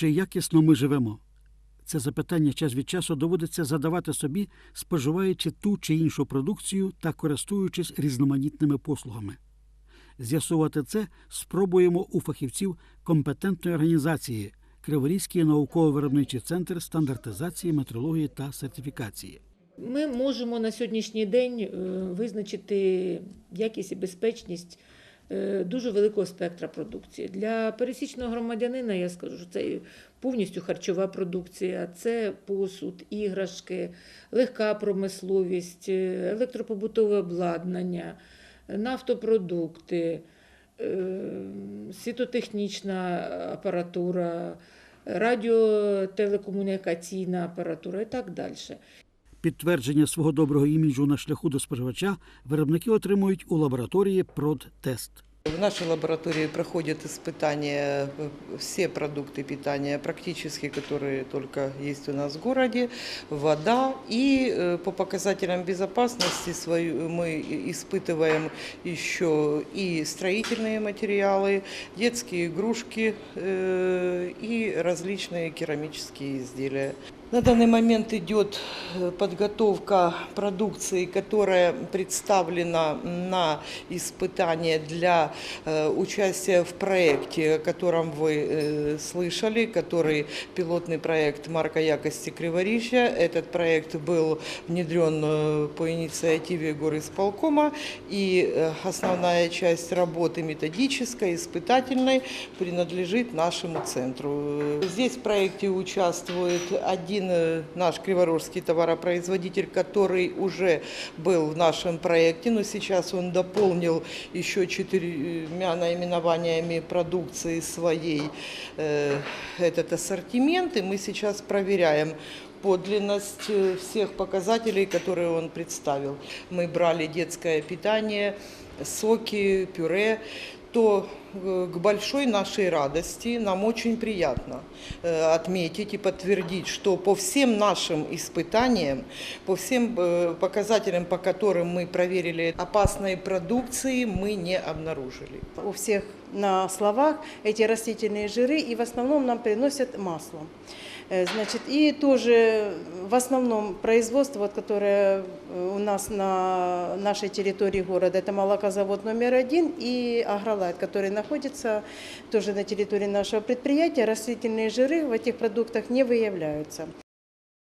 Чи якісно ми живемо? Це запитання час від часу доводиться задавати собі, споживаючи ту чи іншу продукцію та користуючись різноманітними послугами. З'ясувати це спробуємо у фахівців компетентної організації Криворізький науково-виробничий центр стандартизації, метрології та сертифікації. Ми можемо на сьогоднішній день е, визначити якість і безпечність дуже великого спектра продукції. Для пересічного громадянина я скажу, що це повністю харчова продукція, це посуд, іграшки, легка промисловість, е, електропобутове обладнання, нафтопродукти, е, світотехнічна апаратура, радіотелекомунікаційна апаратура і так далі. Підтвердження свого доброго іміджу на шляху до споживача виробники отримують у лабораторії «Продтест». В нашей лаборатории проходят испытания э, все продукты питания, практически которые только есть у нас в городе, вода. И э, по показателям безопасности свою мы испытываем еще и строительные материалы, детские игрушки э, и различные керамические изделия. На данный момент идет э, подготовка продукции, которая представлена на испытание для э, участия в проекте, о котором вы э, слышали, который пилотный проект марка якости Криворижья. Этот проект был внедрен по инициативе горисполкома, и основная часть работы методической, испытательной принадлежит нашему центру. Здесь в проекте участвует один э, наш криворожский товаропроизводитель, который уже был в нашем проекте, но сейчас он дополнил еще четырьмя наименованиями продукции своей э, этот ассортимент, и мы сейчас проверяем подлинность э, всех показателей, которые он представил. Мы брали детское питание, соки, пюре, то э, к большой нашей радости нам очень приятно э, отметить и подтвердить, что по всем нашим испытаниям, по всем показателям, по которым мы проверили опасной продукции, мы не обнаружили. У всех на словах эти растительные жиры и в основном нам приносят масло. Э, Значит, и тоже в основном производство, вот, которое э, у нас на нашей территории города, это молокозавод номер один и агролайт, который находится тоже на территории нашего предприятия. Растительные жиры в этих продуктах не выявляются.